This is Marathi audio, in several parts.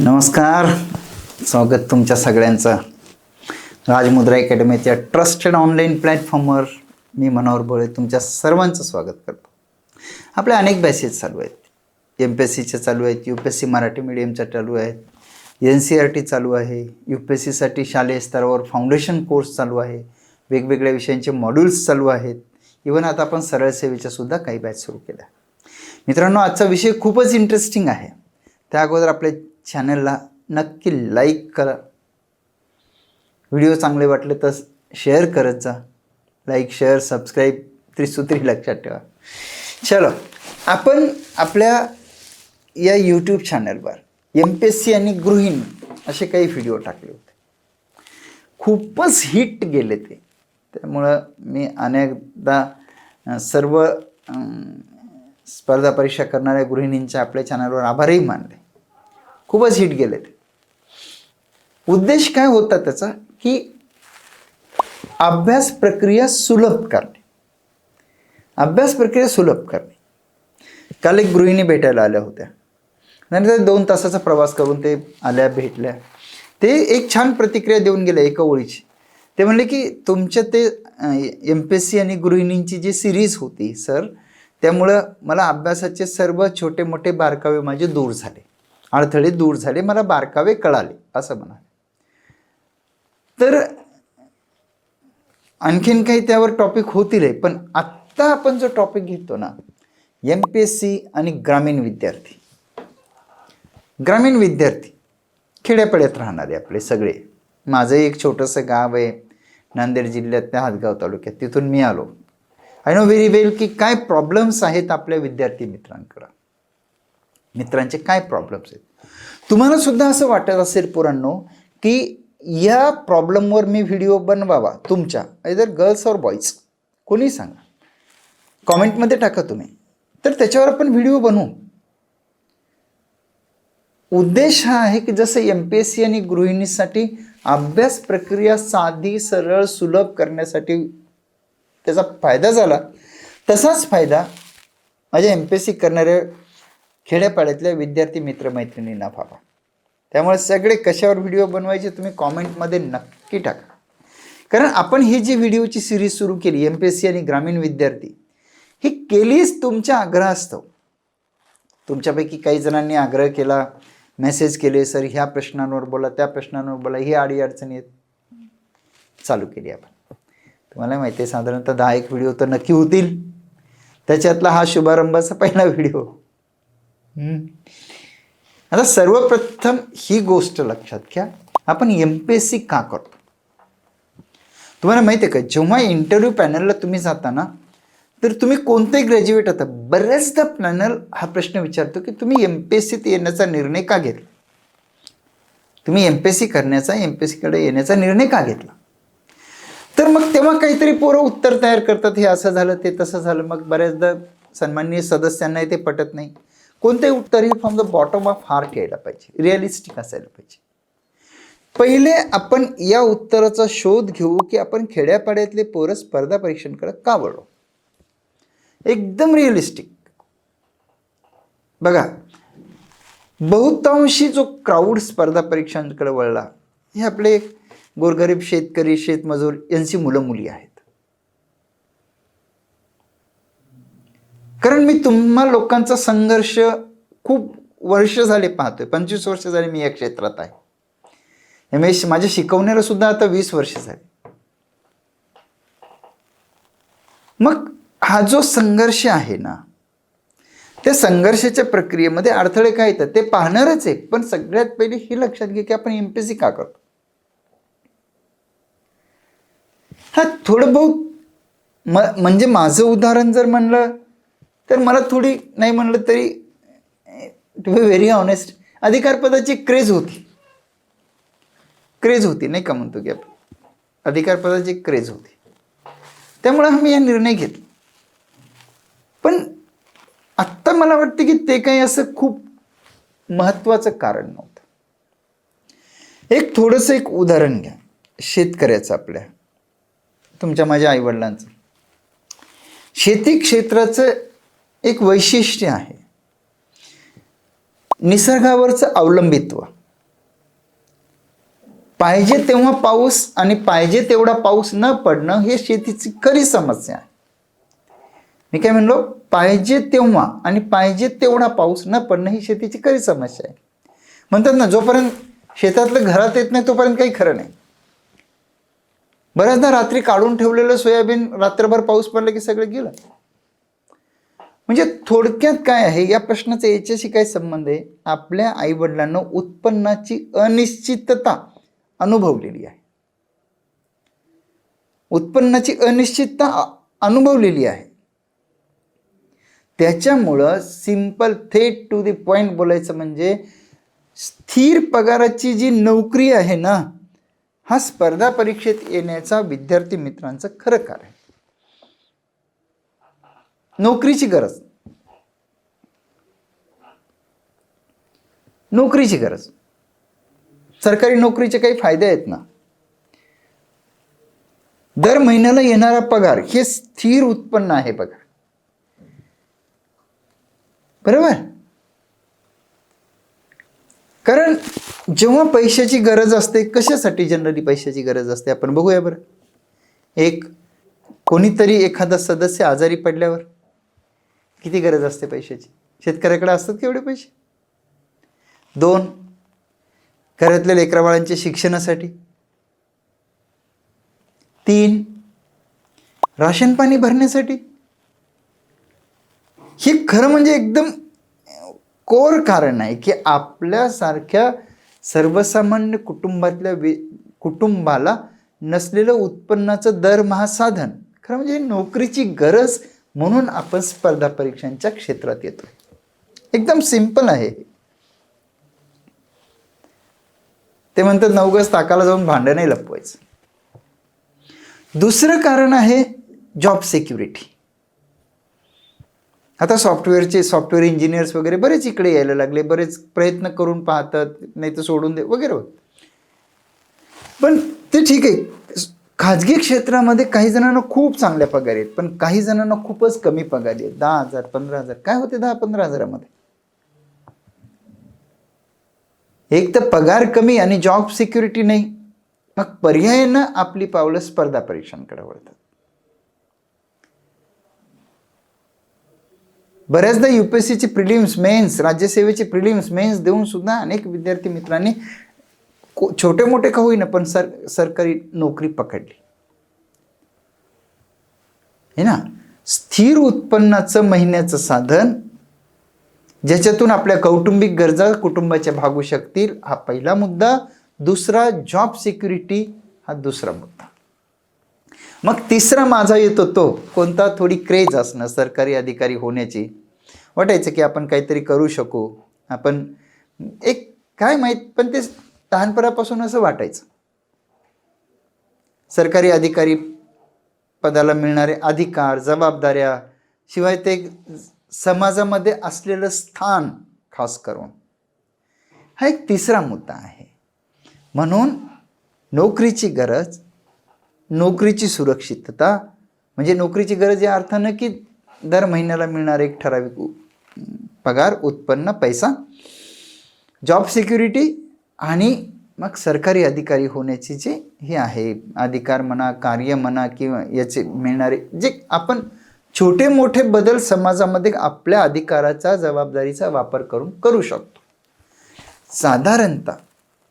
नमस्कार. स्वागत तुमच्या सगळ्यांचं. राजमुद्रा अकॅडमीच्या ट्रस्टेड ऑनलाईन प्लॅटफॉर्मवर मी मनोहर भोळे तुमच्या सर्वांचं स्वागत करतो. आपल्या अनेक बॅचेस चालू आहेत. एम पी एस सीचे चालू आहेत U P S C Marathi मीडियमच्या चालू आहेत एन सी आर टी चालू आहे यू पी एस सीसाठी शालेय स्तरावर फाउंडेशन कोर्स चालू आहे वेगवेगळ्या विषयांचे मॉड्यूल्स चालू आहेत. इवन आता आपण सरळ सेवेच्या सुद्धा काही बॅच सुरू केल्या. मित्रांनो आजचा विषय खूपच इंटरेस्टिंग आहे. त्या अगोदर आपल्या चॅनलला नक्की लाईक करा. व्हिडिओ चांगले वाटले तर शेअर करत जा. लाईक शेअर सबस्क्राईब त्रिसूत्री लक्षात ठेवा. चलो आपण आपल्या या यूट्यूब चॅनलवर एम पी एस सी आणि गृहिणी असे काही व्हिडिओ टाकले होते. खूपच हिट गेले ते. त्यामुळं मी अनेकदा सर्व स्पर्धा परीक्षा करणाऱ्या गृहिणींच्या आपल्या चॅनलवर आभारही मानले. खूपच हिट गेले ते उद्देश काय होता त्याचा? की अभ्यास प्रक्रिया सुलभ करणे. अभ्यास प्रक्रिया सुलभ करणे. काल एक गृहिणी भेटायला आल्या होत्या. नंतर दोन तासाचा प्रवास करून ते आल्या भेटल्या. ते एक छान प्रतिक्रिया देऊन गेल्या एका ओळीची. ते म्हणले की तुमच्या ते एम पी एस सी आणि गृहिणींची जी सिरीज होती सर त्यामुळं मला अभ्यासाचे सर्व छोटे मोठे बारकावे माझे दूर झाले. अडथळे दूर झाले मला बारकावे कळाले असं म्हणाले. तर आणखीन काही त्यावर टॉपिक होतील आहे, पण आत्ता आपण जो टॉपिक घेतो ना एम पी एस सी आणि ग्रामीण विद्यार्थी. ग्रामीण विद्यार्थी खेड्यापाड्यात राहणारे आपले सगळे. माझं एक छोटंसं गाव आहे नांदेड जिल्ह्यातल्या हातगाव तालुक्यात तिथून मी आलो. आय नो व्हेरी वेल की काय प्रॉब्लेम्स आहेत आपल्या विद्यार्थी मित्रांकडं. मित्रांचे काय प्रॉब्लेम्स आहेत? तुम्हाला सुद्धा असं वाटत असेल पोरांनो की या प्रॉब्लेमवर मी व्हिडिओ बनवावा तुमच्या एदर गर्ल्स और बॉईज कोणी सांगा. कॉमेंटमध्ये टाका तुम्ही. तर त्याच्यावर आपण व्हिडिओ बनवू. उद्देश हा आहे की जसं एम पी एस सी आणि गृहिणीसाठी अभ्यास प्रक्रिया साधी सरळ सुलभ करण्यासाठी त्याचा फायदा झाला. तसाच फायदा माझ्या एम पी एस सी करणाऱ्या खेड्यापाड्यातल्या विद्यार्थी मित्रमैत्रिणींना व्हावा त्यामुळे सगळे कशावर व्हिडिओ बनवायचे तुम्ही कॉमेंटमध्ये नक्की टाका. कारण आपण ही जी व्हिडिओची सिरीज सुरू केली एम पी एस सी आणि ग्रामीण विद्यार्थी ही केलीच तुमच्या आग्रहास्तव. तुमच्यापैकी काही जणांनी आग्रह केला मेसेज केले सर ह्या प्रश्नांवर बोला त्या प्रश्नांवर बोला ही आडी अडचणी आहेत. चालू केली आपण. तुम्हाला माहिती आहे साधारणतः दहा एक व्हिडिओ तर नक्की होतील. त्याच्यातला हा शुभारंभाचा पहिला व्हिडिओ. आता सर्वप्रथम ही गोष्ट लक्षात घ्या. आपण एम पी एस सी का करतो? तुम्हाला माहिती आहे का जेव्हा इंटरव्ह्यू पॅनलला तुम्ही जाता ना तर तुम्ही कोणतेही ग्रॅज्युएट आता बऱ्याचदा पॅनल हा प्रश्न विचारतो की तुम्ही एम पी एस सीत येण्याचा निर्णय का घेतला? तुम्ही एम पी एस सी करण्याचा एम पी एस सीकडे येण्याचा निर्णय का घेतला? तर मग तेव्हा काहीतरी पोरं उत्तर तयार करतात हे असं झालं ते तसं झालं मग बऱ्याचदा सन्माननीय सदस्यांनाही ते पटत नाही. कोणतेही उत्तर हे फ्रॉम द बॉटम ऑफ हार यायला पाहिजे. रिअलिस्टिक असायला पाहिजे. पहिले आपण या उत्तराचा शोध घेऊ की आपण खेड्यापाड्यातले पोरं स्पर्धा परीक्षांकडे का वळलो? एकदम रिअलिस्टिक बघा बहुतांशी जो क्राऊड स्पर्धा परीक्षांकडे वळला हे आपले गोरगरीब शेतकरी शेतमजूर यांची मुलं मुली आहेत. कारण मी तुम्हा लोकांचा संघर्ष खूप वर्ष झाले पाहतोय. पंचवीस वर्ष झाले मी या क्षेत्रात आहे. एम माझ्या शिकवण्याला सुद्धा आता वीस वर्ष झाले. मग हा जो संघर्ष आहे ना त्या संघर्षाच्या प्रक्रियेमध्ये अडथळे काय येतात? ते पाहणारच आहे पण सगळ्यात पहिले हे लक्षात घे की आपण एमपीसी का करतो? हा थोडं बहुत म्हणजे माझं उदाहरण जर म्हणलं तर मला थोडी नाही म्हणलं तरी टू बी व्हेरी ऑनेस्ट अधिकारपदाची क्रेज होती. क्रेज होती नाही का म्हणतो की आपण? अधिकारपदाची क्रेज होती. त्यामुळे आम्ही हा निर्णय घेतला. पण आत्ता मला वाटतं की ते काही असं खूप महत्त्वाचं कारण नव्हतं. एक थोडंसं एक उदाहरण घ्या शेतकऱ्याचं आपल्या तुमच्या माझ्या आईवडिलांचं. शेती क्षेत्राचं एक वैशिष्ट्य आहे. निसर्गावरचं अवलंबित्व. पाहिजे तेव्हा पाऊस आणि पाहिजे तेवढा पाऊस न पडणं हे शेतीची खरी समस्या आहे. मी काय म्हणलो? पाहिजे तेव्हा आणि पाहिजे तेवढा पाऊस न पडणं ही शेतीची खरी समस्या आहे. म्हणतात ना जोपर्यंत शेतातलं घरात येत नाही तोपर्यंत काही खरं नाही. बऱ्याचदा रात्री काढून ठेवलेलं सोयाबीन रात्रभर पाऊस पडला की सगळं गेलं. म्हणजे थोडक्यात काय आहे? या प्रश्नाचा याच्याशी काय संबंध आहे? आपल्या आईवडिलांना उत्पन्नाची अनिश्चितता अनुभवलेली आहे. उत्पन्नाची अनिश्चितता अनुभवलेली आहे. त्याच्यामुळं सिंपल थेट टू दी पॉइंट बोलायचं म्हणजे स्थिर पगाराची जी नोकरी आहे ना हा स्पर्धा परीक्षेत येण्याचा विद्यार्थी मित्रांचं खरं कारण आहे. नोकरीची गरज. नोकरीची गरज. सरकारी नोकरीचे काही फायदे आहेत ना? दर महिन्याला येणारा पगार हे स्थिर उत्पन्न आहे पगार बरोबर? कारण जेव्हा पैशाची गरज असते कशासाठी जनरली पैशाची गरज असते? आपण बघूया बरं. एक कोणीतरी एखादा सदस्य आजारी पडल्यावर किती गरज असते पैशाची? शेतकऱ्याकडे असतात केवढे पैसे? दोन घरातल्या लेकराबाळांच्या शिक्षणासाठी. तीन राशन पाणी भरण्यासाठी. हे खरं म्हणजे एकदम कोर कारण आहे की आपल्यासारख्या सर्वसामान्य कुटुंबातल्या वि कुटुंबाला नसलेलं उत्पन्नाचं दरमहा साधन खरं म्हणजे नोकरीची गरज म्हणून आपण स्पर्धा परीक्षांच्या क्षेत्रात येतो. एकदम सिंपल आहे. ते म्हणतात नवगस ताकाला जाऊन भांडं नाही लपवायचं. दुसरं कारण आहे जॉब सिक्युरिटी आता सॉफ्टवेअरचे सॉफ्टवेअर इंजिनियर्स वगैरे बरेच इकडे यायला लागले बरेच प्रयत्न करून पाहतात नाही तर सोडून दे वगैरे वगैरे. पण ते ठीक आहे. खाजगी क्षेत्रामध्ये काही जणांना खूप चांगल्या पगार आहेत पण काही जणांना खूपच कमी पगार आहेत. दहा हजार पंधरा हजार. काय होते दहा पंधरा हजारामध्ये? एक तर पगार कमी आणि जॉब सिक्युरिटी नाही. मग पर्यायानं आपली पावलं स्पर्धा परीक्षांकडे वळतात. बऱ्याचदा युपीएससीची प्रिलिम्स मेन्स राज्यसेवेची प्रिलिम्स मेन्स देऊन सुद्धा अनेक विद्यार्थी मित्रांनी को- छोटे मोठे का होईना पण सर सरकारी नोकरी पकडली. हे ना? स्थिर उत्पन्नाचं महिन्याचं साधन ज्याच्यातून आपल्या कौटुंबिक गरजा कुटुंबाच्या भागू शकतील हा पहिला मुद्दा. दुसरा जॉब सिक्युरिटी हा दुसरा मुद्दा. मग तिसरा माझा येतो तो कोणता? थोडी क्रेज असणं सरकारी अधिकारी होण्याची. वाटायचं की आपण काहीतरी करू शकू. आपण एक काय माहीत? पण ते लहानपणापासून असं वाटायचं. सरकारी अधिकारी पदाला मिळणारे अधिकार जबाबदाऱ्या शिवाय ते समाजामध्ये असलेलं स्थान खास करून. हा एक तिसरा मुद्दा आहे. म्हणून नोकरीची गरज नोकरीची सुरक्षितता म्हणजे नोकरीची गरज या अर्थानं की दर महिन्याला मिळणारे एक ठराविक पगार उत्पन्न पैसा जॉब सिक्युरिटी आणि मग सरकारी अधिकारी होण्याची जे हे आहे अधिकार म्हणा कार्य म्हणा किंवा याचे मिळणारे जे आपण छोटे मोठे बदल समाजामध्ये आपल्या अधिकाराचा जबाबदारीचा वापर करून करू शकतो. साधारणतः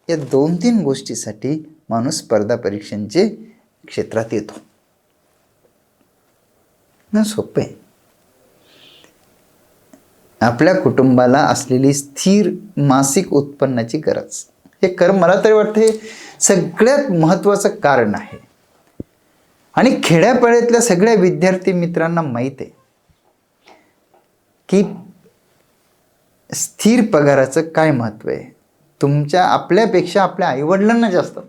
या दोन तीन गोष्टीसाठी माणूस स्पर्धा परीक्षांचे क्षेत्रात येतो. ना सोपे. आपल्या कुटुंबाला असलेली स्थिर मासिक उत्पन्नाची गरज. हे खरं मला तरी वाटतं हे सगळ्यात महत्त्वाचं कारण आहे. आणि खेड्यापाड्यातल्या सगळ्या विद्यार्थी मित्रांना माहीत आहे की स्थिर पगाराचं काय महत्त्व आहे? तुमच्या आपल्यापेक्षा आपल्या आईवडिलांना जास्त.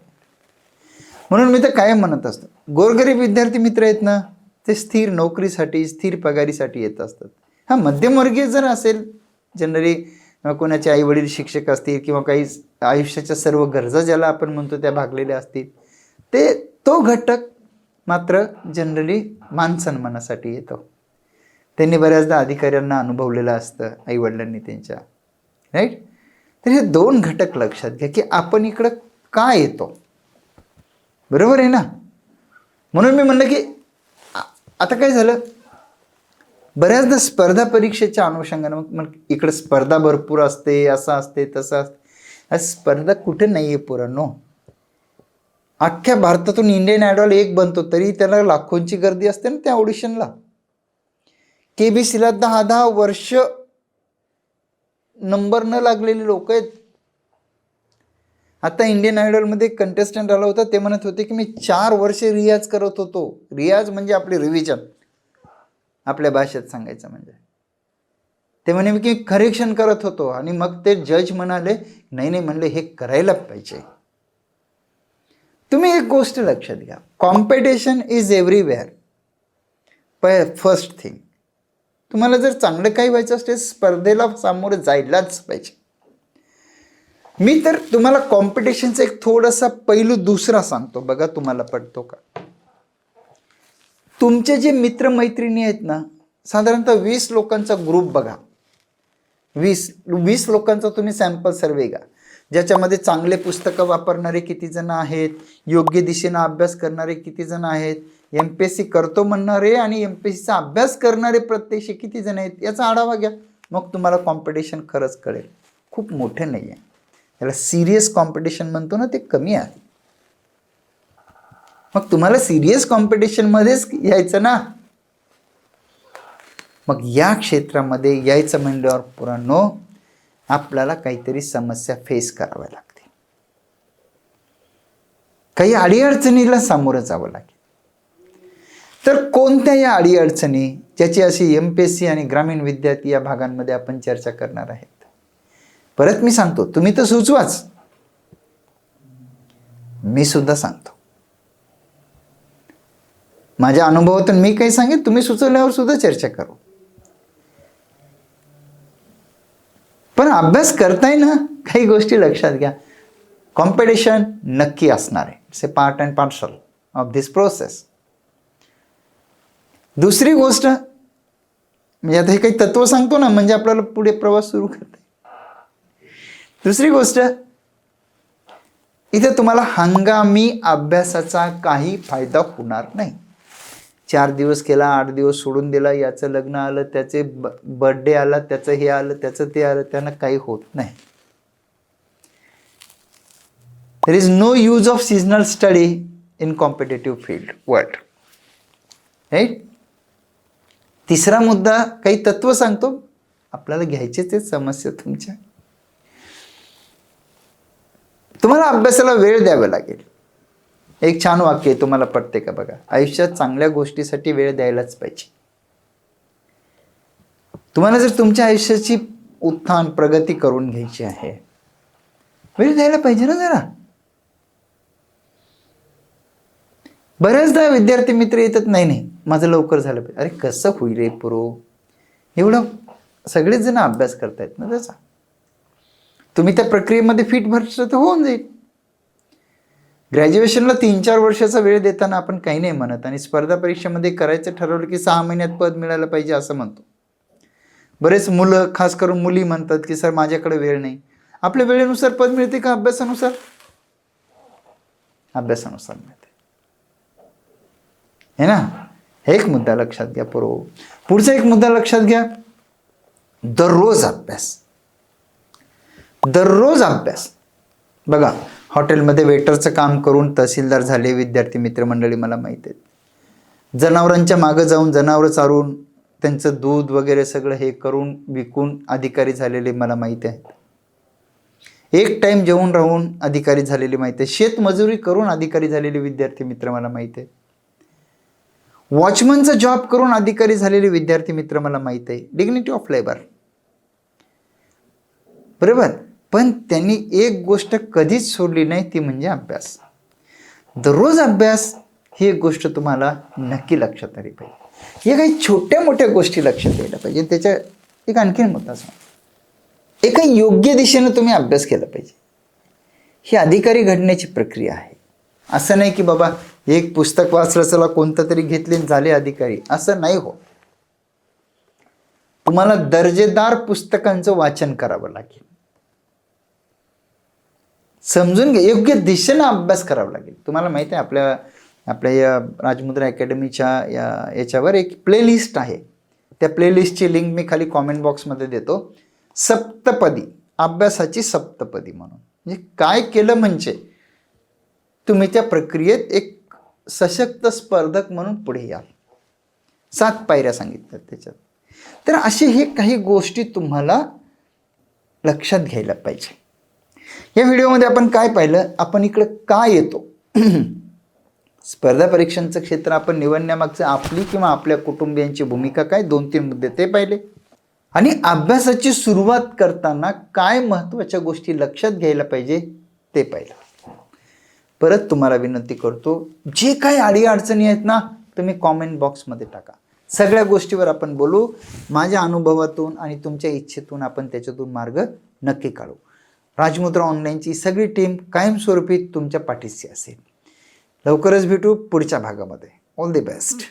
म्हणून मी तर काय म्हणत असतो गोरगरीब विद्यार्थी मित्र आहेत ना ते स्थिर नोकरीसाठी स्थिर पगारीसाठी येत असतात. हा मध्यमवर्गीय जर असेल जनरली कोणाचे आई वडील शिक्षक असतील किंवा काही आयुष्याच्या सर्व गरजा ज्याला आपण म्हणतो त्या भागलेल्या असतील ते तो घटक मात्र जनरली मान सन्मानासाठी येतो. त्यांनी बऱ्याचदा अधिकाऱ्यांना अनुभवलेलं असतं आईवडिलांनी त्यांच्या. राईट तर हे दोन घटक लक्षात घ्या की आपण इकडं का येतो? बरोबर आहे ना? म्हणून मी म्हणलं की आता काय झालं? बऱ्याचदा स्पर्धा परीक्षेच्या अनुषंगाने मग मग इकडे स्पर्धा भरपूर असते असं असते तसं असते. स्पर्धा कुठे नाही आहे पुरानो अख्ख्या भारतातून इंडियन आयडॉल एक बनतो तरी त्याला लाखोंची गर्दी असते ना त्या ऑडिशनला के बी सीला दहा दहा वर्ष नंबर न लागलेले लोक आहेत. आता इंडियन आयडॉलमध्ये कंटेस्टंट आला होता ते म्हणत होते की मी चार वर्षे रियाज करत होतो. रियाज म्हणजे आपले रिव्हिजन आपल्या भाषेत सांगायचं म्हणजे. ते म्हणे की करेक्शन करत होतो आणि मग ते जज म्हणाले नाही नाही म्हणले हे करायला पाहिजे. तुम्ही एक गोष्ट लक्षात घ्या. कॉम्पिटिशन इज एव्हरीवेअर प फर्स्ट थिंग तुम्हाला जर चांगलं काही व्हायचं असते स्पर्धेला सामोरे जायलाच पाहिजे. मी तर तुम्हाला कॉम्पिटिशनचा एक थोडासा पैलू दुसरा सांगतो. बघा तुम्हाला पडतो का? तुमचे जे मित्रमैत्रिणी आहेत ना साधारणतः वीस लोकांचा ग्रुप बघा. वीस वीस लोकांचा तुम्ही सॅम्पल सर्वे घ्या. ज्याच्यामध्ये चांगले पुस्तकं वापरणारे किती जण आहेत योग्य दिशेनं अभ्यास करणारे किती जण आहेत एम पी एस सी करतो म्हणणारे आणि एम पी एस सीचा अभ्यास करणारे प्रत्यक्ष किती जण आहेत याचा आढावा घ्या. मग तुम्हाला कॉम्पिटिशन खरंच कळेल. खूप मोठे नाही आहे याला सिरियस कॉम्पिटिशन म्हणतो ना ते कमी आहे. मग तुम्हाला सिरियस कॉम्पिटिशनमध्येच यायचं ना? मग या क्षेत्रामध्ये यायचं म्हणल्यावर पुरानो आपल्याला काहीतरी समस्या फेस कराव्या लागते काही अडीअडचणीला सामोरं जावं लागेल. तर कोणत्या या अडीअडचणी ज्याची अशी एम पी एस सी आणि ग्रामीण विद्यार्थी या भागांमध्ये आपण चर्चा करणार आहेत. परत मी सांगतो तुम्ही तर सुचवाच. मी सुद्धा सांगतो. माझ्या अनुभवातून मी काही सांगेन तुम्ही सुचवल्यावर सुद्धा चर्चा करू. पण अभ्यास करताय ना काही गोष्टी लक्षात घ्या. कॉम्पिटिशन नक्की असणार आहे. It's a part and parcel of this process दुसरी गोष्ट म्हणजे आता हे काही तत्व सांगतो ना म्हणजे आपल्याला पुढे प्रवास सुरू करता दुसरी गोष्ट इथे तुम्हाला हंगामी अभ्यासाचा काही फायदा होणार नाही. चार दिवस केला आठ दिवस सोडून दिला याचं लग्न आलं त्याचे ब बर्थडे आला त्याचं हे आलं त्याचं ते आलं त्यांना काही होत नाही. There is no use of seasonal study in competitive field world right तिसरा मुद्दा काही तत्व सांगतो? आपल्याला घ्यायचेच आहेत समस्या तुमच्या. तुम्हाला अभ्यासाला वेळ द्यावा लागेल. एक छान वाक्य आहे तुम्हाला पटते का बघा? आयुष्यात चांगल्या गोष्टीसाठी वेळ द्यायलाच पाहिजे. तुम्हाला जर तुमच्या आयुष्याची उत्थान प्रगती करून घ्यायची आहे वेळ द्यायला पाहिजे ना जरा. बऱ्याचदा विद्यार्थी मित्र येतात नाही नाही माझं लवकर झालं पाहिजे. अरे कसं होईल रे पुरो? एवढं सगळेच जण अभ्यास करतायत ना त्याचा. तुम्ही त्या प्रक्रियेमध्ये फिट भरलं तर होऊन जाईल. ग्रॅज्युएशनला तीन चार वर्षाचा वेळ देताना आपण काही नाही म्हणत आणि स्पर्धा परीक्षेमध्ये करायचं ठरवलं की सहा महिन्यात पद मिळालं पाहिजे असं म्हणतो. बरेच मुलं खास करून मुली म्हणतात की सर माझ्याकडे वेळ नाही. आपल्या वेळेनुसार पद मिळते का अभ्यासानुसार? अभ्यासानुसार मिळते. हे ना? हे एक मुद्दा लक्षात घ्या पुरो पुढचा एक मुद्दा लक्षात घ्या. दररोज अभ्यास. दररोज अभ्यास. बघा हॉटेलमध्ये वेटरचं काम करून तहसीलदार झाले विद्यार्थी मित्रमंडळी मला माहीत आहेत. जनावरांच्या मागं जाऊन जनावरं चारून त्यांचं दूध वगैरे सगळं हे करून विकून अधिकारी झालेले मला माहीत आहेत. एक टाईम जेवून राहून अधिकारी झालेले माहीत आहे शेतमजुरी करून अधिकारी झालेले विद्यार्थी मित्र मला माहीत आहेत. वॉचमनचा जॉब करून अधिकारी झालेले विद्यार्थी मित्र मला माहीत आहे. डिग्निटी ऑफ लेबर बरोबर? पण त्यांनी एक गोष्ट कधीच सोडली नाही ती म्हणजे अभ्यास. दररोज अभ्यास ही एक गोष्ट तुम्हाला नक्की लक्षात आली पाहिजे. या काही छोट्या मोठ्या गोष्टी लक्षात यायला पाहिजे. त्याच्या एक आणखीन मुद्दा सांग एका योग्य दिशेनं तुम्ही अभ्यास केला पाहिजे. ही अधिकारी घडण्याची प्रक्रिया आहे. असं नाही की बाबा एक पुस्तक वाचलं चला कोणतं तरी घेतले झाले अधिकारी. असं नाही हो तुम्हाला दर्जेदार पुस्तकांचं वाचन करावं लागेल. समजून घ्या योग्य दिशेनं अभ्यास करावा लागेल. तुम्हाला माहिती आहे आपल्या आपल्या या राजमुद्रा अकॅडमीच्या या याच्यावर एक प्लेलिस्ट आहे. त्या प्लेलिस्टची लिंक मी खाली कॉमेंट बॉक्समध्ये देतो. सप्तपदी अभ्यासाची सप्तपदी म्हणून. म्हणजे काय केलं म्हणजे तुम्ही त्या प्रक्रियेत एक सशक्त स्पर्धक म्हणून पुढे याल सात पायऱ्या सांगितल्या त्याच्यात. तर असे हे काही गोष्टी तुम्हाला लक्षात घ्यायला पाहिजे. या व्हिडिओमध्ये आपण काय पाहिलं? आपण इकडं का येतो? स्पर्धा परीक्षांचं क्षेत्र आपण निवडण्यामागचं आपली किंवा आपल्या कुटुंबियांची भूमिका काय? दोन तीन मुद्दे ते पाहिले. आणि अभ्यासाची सुरुवात करताना काय महत्त्वाच्या गोष्टी लक्षात घ्यायला पाहिजे ते पाहिलं. परत तुम्हाला विनंती करतो जे काही अडीअडचणी आहेत ना तुम्ही कॉमेंट बॉक्समध्ये टाका. सगळ्या गोष्टीवर आपण बोलू माझ्या अनुभवातून आणि तुमच्या इच्छेतून आपण त्याच्यातून मार्ग नक्की काढू. राजमुद्रा ऑनलाईनची सगळी टीम कायमस्वरूपी तुमच्या पाठीशी असेल. लवकरच भेटू पुढच्या भागामध्ये. All the best